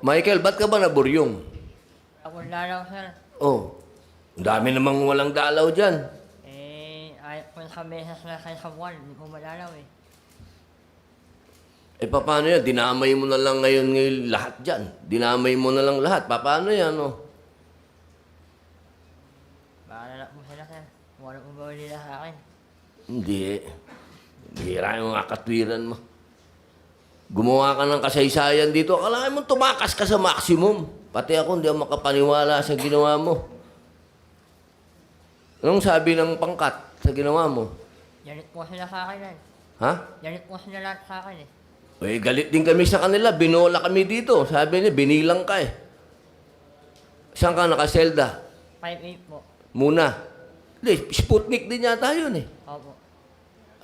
Michael, ba't ka ba naburyong? Ako lalaw, sir. Oh, ang dami namang walang dalaw dyan. Eh, ay, kung sa mesas na kayo sa buwan, hindi ko malalaw eh. Eh, paano yan? Dinamay mo na lang ngayon ngayon lahat dyan. Dinamay mo na lang lahat. Paano yan, oh? Bahala po sila, sir. Wala po ba nila sa akin? Hindi. Bihira yung mga katwiran mo. Gumawa ka ng kasaysayan dito. Kailangan mo tumakas ka sa maximum. Pati ako, hindi ako makapaniwala sa ginawa mo. Anong sabi ng pangkat sa ginawa mo? Yanit po sila sa akin eh. Ha? Yanit po sila lahat sa akin eh. Eh, galit din kami sa kanila. Binola kami dito. Sabi niya, binilang ka eh. Saan ka nakaselda? 5-8 po. Muna. Hindi, Sputnik din yata yun eh. Opo.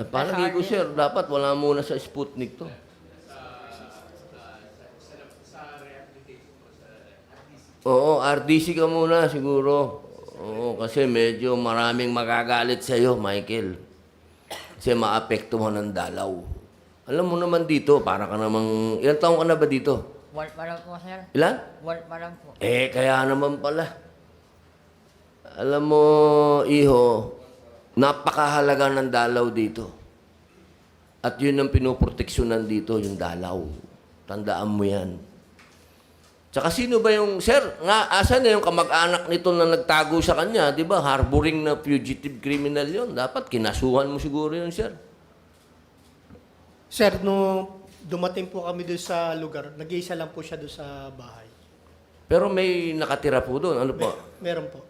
At parang Nasa ko, RDC. sir, dapat wala muna sa Sputnik to. Oo, RDC ka muna siguro. Oo, kasi medyo maraming magagalit sa iyo, Michael. Kasi maapektuhan ng dalaw. Alam mo naman dito, para ka namang... Ilan taong ka na ba dito? Wal pa lang po, sir. Ilan? Wal pa lang po. Eh, kaya naman pala. Alam mo, iho, napakahalaga ng dalaw dito. At yun ang pinoproteksyonan dito, yung dalaw. Tandaan mo yan. Tsaka sino ba yung, sir, nga, asan na yung kamag-anak nito na nagtago sa kanya? Di ba? Harboring na fugitive criminal yon Dapat kinasuhan mo siguro yun, sir. Sir, no dumating po kami doon sa lugar, nag-iisa lang po siya doon sa bahay. Pero may nakatira po doon. Ano po? Meron po.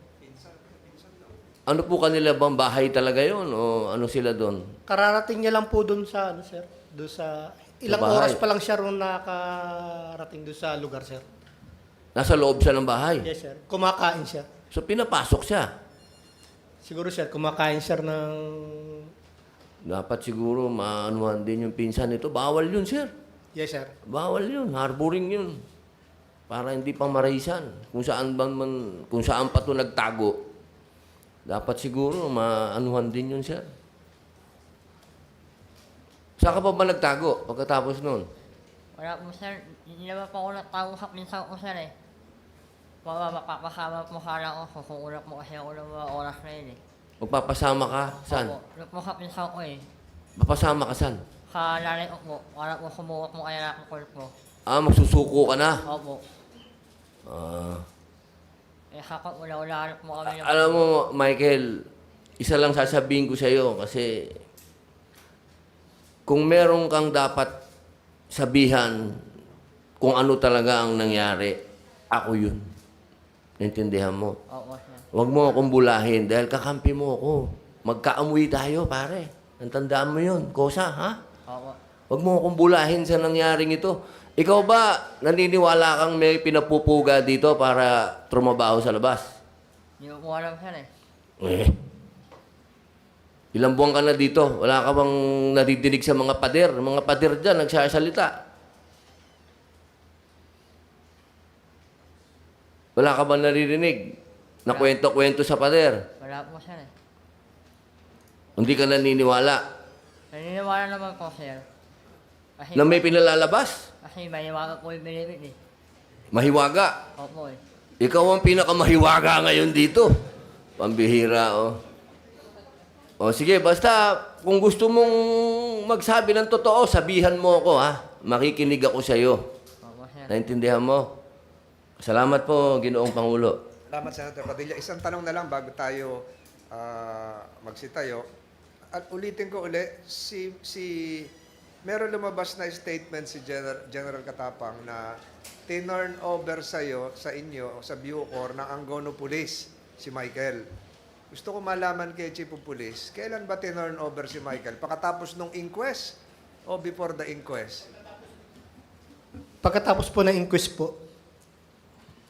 Ano po kanila bang bahay talaga yon O ano sila doon? Kararating niya lang po doon sa, ano sir, doon sa, ilang bahay. oras pa lang siya ron nakarating doon sa lugar, sir. Nasa loob siya ng bahay. Yes, sir. Kumakain siya. So pinapasok siya. Siguro, sir, kumakain sir ng... Dapat siguro maanuhan din yung pinsan nito. Bawal yun, sir. Yes, sir. Bawal yun. Harboring yun. Para hindi pa maraisan. Kung saan ba man, kung saan pa to nagtago. Dapat siguro maanuhan din yun, sir. Saan ka pa ba nagtago pagkatapos nun? Wala po, sir. Hindi naman po ako nagtago sa pinsan ko, sir eh. Mga makakasama po sana ako. Kukulang po kasi ako ng mga oras na yun eh. Magpapasama ka? Saan? Opo. Doon po sa pinsan ko eh. Papasama ka saan? Sa nanay ko po. Para po sumuot mo kaya na ako po. Ah, magsusuko ka na. Opo. Ah. Eh, sakot wala-wala po kami. ng- Alam mo, Michael, isa lang sasabihin ko sa iyo kasi kung meron kang dapat sabihan kung ano talaga ang nangyari, ako yun. Naintindihan mo? Sir. Huwag mo akong bulahin dahil kakampi mo ako. Magkaamoy tayo, pare. Nantandaan mo yun. Kosa, ha? Opo. Huwag mo akong bulahin sa nangyaring ito. Ikaw ba, naniniwala kang may pinapupuga dito para trumabaho sa labas? Hindi ko po alam, sir eh. Eh. Ilang buwan ka na dito? Wala ka bang nadidinig sa mga pader? Mga pader dyan, nagsasalita. Wala ka bang naririnig na kwento-kwento sa pader? Wala po, sir eh. Hindi ka naniniwala Naniniwala naman po, sir. Kasi, na may pinalalabas? kasi mahiwaga po yung binibit eh. Mahiwaga. Opo eh. Ikaw ang pinakamahiwaga ngayon dito. Pambihira, oh. O sige, basta kung gusto mong magsabi ng totoo, sabihan mo ako, ha? Makikinig ako sa iyo. Opo, sir. Naintindihan mo? Salamat po, Ginoong Pangulo. Salamat, Senator Padilla. Isang tanong na lang bago tayo ah, magsitayo. At ulitin ko uli, si, si, meron lumabas na statement si General, General Katapang na tinurn over sa iyo, sa inyo, sa Bucor ng Angono Police, si Michael. Gusto ko malaman kay Chief of Police, kailan ba tinurn over si Michael? Pakatapos nung inquest o before the inquest? Pagkatapos po ng inquest po,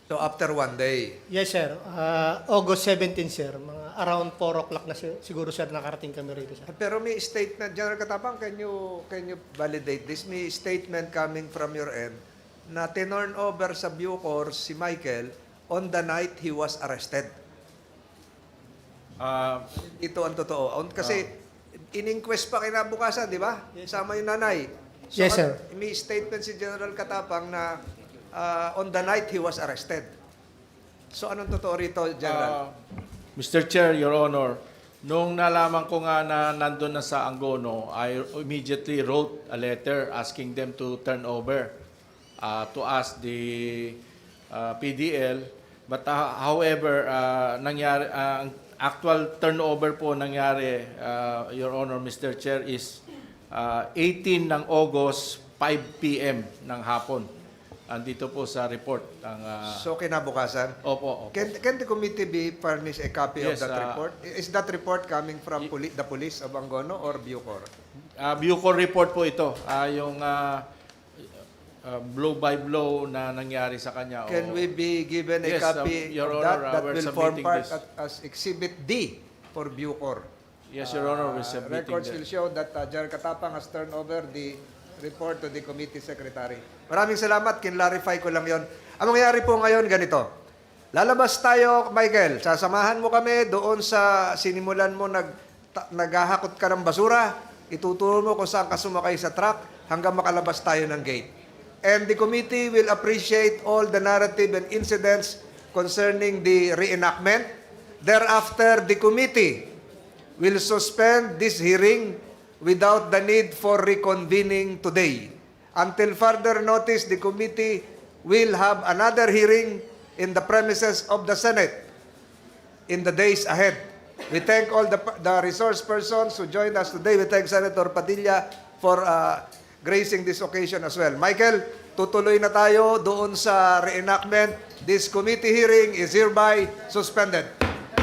So after one day. yes, sir. Ah, August 17, sir. Mga around 4 o'clock na si- siguro, sir, nakarating kami rito, sir. Pero may statement, General Katapang, can you, can you validate this? May statement coming from your end na tinurn over sa Bucor si Michael on the night he was arrested. Ah, Ito ang totoo. On- Kasi in-inquest pa kinabukasan, di ba? Sama yung nanay. Yes, sir. May statement si General Katapang na uh, on the night he was arrested. So anong totoo rito, General? Uh, Mr. Chair, Your Honor, nung nalaman ko nga na nandun na sa Angono, I immediately wrote a letter asking them to turn over uh, to us the uh, PDL. But uh, however, uh, nangyari, uh, ang actual turnover po nangyari, uh, Your Honor, Mr. Chair, is uh, 18 ng August, 5 p.m. ng hapon. Andito po sa report ang uh, so kinabukasan. Opo, opo. Can, can the committee be furnished a copy Yes, of that uh, report? Is that report coming from poli- the police of Angono or Bucor? Uh, Bucor report po ito, Ah, yung ah, ah, blow by blow na nangyari sa kanya. Can O- we be given a Yes, copy um, Your of Honor, that uh, that we're will form submitting part this. at- as Exhibit D for Bucor? Yes, Your Honor, Uh, we're submitting Records will that. show that uh, General Katapang has turned over the report to the committee secretary. Maraming salamat, kinlarify ko lang yon. Ang mangyayari po ngayon, ganito. Lalabas tayo, Michael. Sasamahan mo kami doon sa sinimulan mo nag, ta- naghahakot ka ng basura. Ituturo mo kung saan ka sumakay sa truck hanggang makalabas tayo ng gate. And the committee will appreciate all the narrative and incidents concerning the reenactment. Thereafter, the committee will suspend this hearing without the need for reconvening today. Until further notice, the committee will have another hearing in the premises of the Senate in the days ahead. We thank all the, the resource persons who joined us today. We thank Senator Padilla for uh, gracing this occasion as well. Michael, tutuloy na tayo doon sa reenactment. This committee hearing is hereby suspended.